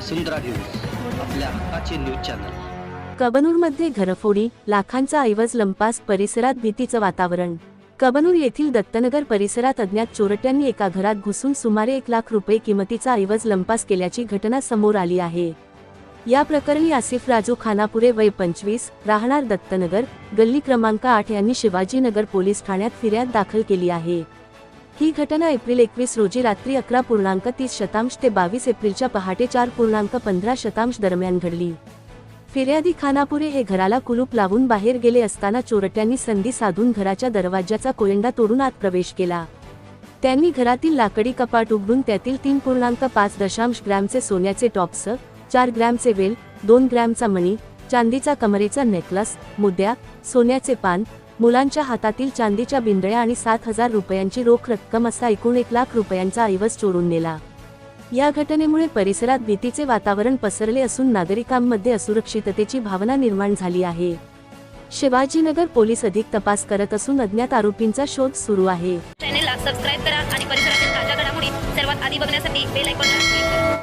वसुंधरा news आपल्या हक्काचे news channel. कबनूरमध्ये घरफोडी लाखांचा ऐवज लंपास परिसरात भीतीचं वातावरण. कबनूर येथील दत्तनगर परिसरात अज्ञात चोरट्यांनी एका घरात घुसून सुमारे एक लाख रुपये किमतीचा ऐवज लंपास केल्याची घटना समोर आली आहे. या प्रकरणी आसिफ राजू खानापुरे वय पंचवीस राहणार दत्तनगर गल्ली क्रमांक आठ यांनी शिवाजीनगर पोलीस ठाण्यात फिर्याद दाखल केली आहे. ही घटना एप्रिल एकवीस रोजी रात्री अकरा पूर्णांक तीस शतांश ते बावीस एप्रिलच्या पहाटे चार पूर्णांक पंधरा शतांश दरम्यान घडली. फिर्यादी खानापुरे हे घराला कुलूप लावून बाहेर गेले असताना चोरट्यांनी संधी साधून घराच्या दरवाजाचा कोयंडा तोडून आत प्रवेश केला. त्यांनी घरातील लाकडी कपाट उघडून त्यातील तीन पूर्णांक पाच दशांश ग्रॅमचे सोन्याचे टॉप्स चार ग्रॅमचे वेल दोन ग्रॅमचा मणी चांदीचा कमरेचा नेकलस मुद्या सोन्याचे पान मुलांच्या हातातील चांदीच्या बिंदळ्या आणि सात हजार रुपयांची रोख रक्कम असा एकूण एक लाख रुपयांचा ऐवज चोरून नेला. या घटनेमुळे परिसरात भीतीचे वातावरण पसरले असून नागरिकांमध्ये असुरक्षिततेची भावना निर्माण झाली आहे. शिवाजीनगर पोलीस अधिक तपास करत असून अज्ञात आरोपींचा शोध सुरू आहे. चॅनेलला सबस्क्राईब करा आणि परिसरातील ताज्या घडामोडी सर्वात आधी बघण्यासाठी बेल आयकॉनला क्लिक करा.